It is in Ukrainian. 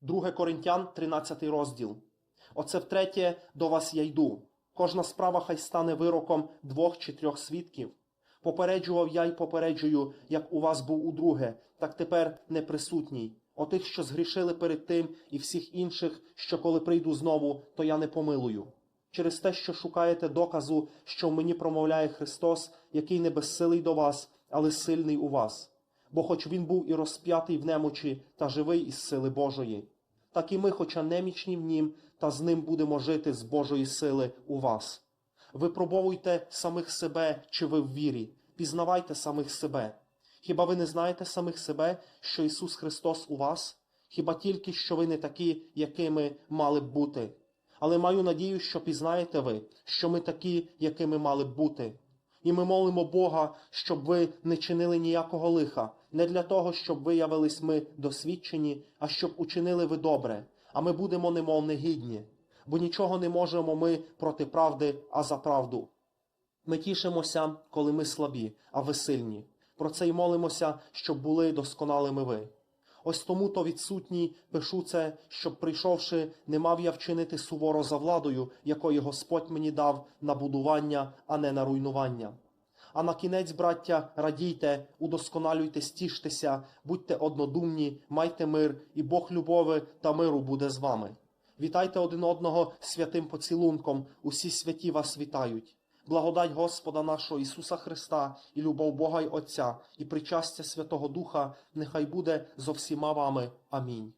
2 Коринтян, 13 розділ. Оце втретє до вас я йду. Кожна справа хай стане вироком двох чи трьох свідків. Попереджував я й попереджую, як у вас був удруге, так тепер не присутній. Отих, що згрішили перед тим, і всіх інших, що коли прийду знову, то я не помилую. Через те, що шукаєте доказу, що в мені промовляє Христос, який не безсилий до вас, але сильний у вас. Бо хоч він був і розп'ятий в немочі, та живий із сили Божої. Так і ми, хоча немічні в нім, та з ним будемо жити з Божої сили у вас. Випробовуйте самих себе, чи ви в вірі, пізнавайте самих себе. Хіба ви не знаєте самих себе, що Ісус Христос у вас? Хіба тільки що ви не такі, якими мали б бути? Але маю надію, що пізнаєте ви, що ми такі, якими мали б бути. І ми молимо Бога, щоб ви не чинили ніякого лиха, не для того, щоб виявились ми досвідчені, а щоб учинили ви добре, а ми будемо немов негідні, бо нічого не можемо ми проти правди, а за правду. Ми тішимося, коли ми слабі, а ви сильні. Про це й молимося, щоб були досконалими ви. Ось тому то відсутній пишу це, щоб, прийшовши, не мав я вчинити суворо за владою, якої Господь мені дав на будування, а не на руйнування. А на кінець, браття, радійте, удосконалюйте, стіштеся, будьте однодумні, майте мир, і Бог любови та миру буде з вами. Вітайте один одного святим поцілунком, усі святі вас вітають. Благодать Господа нашого Ісуса Христа і любов Бога й Отця, і причастя Святого Духа нехай буде зо всіма вами. Амінь.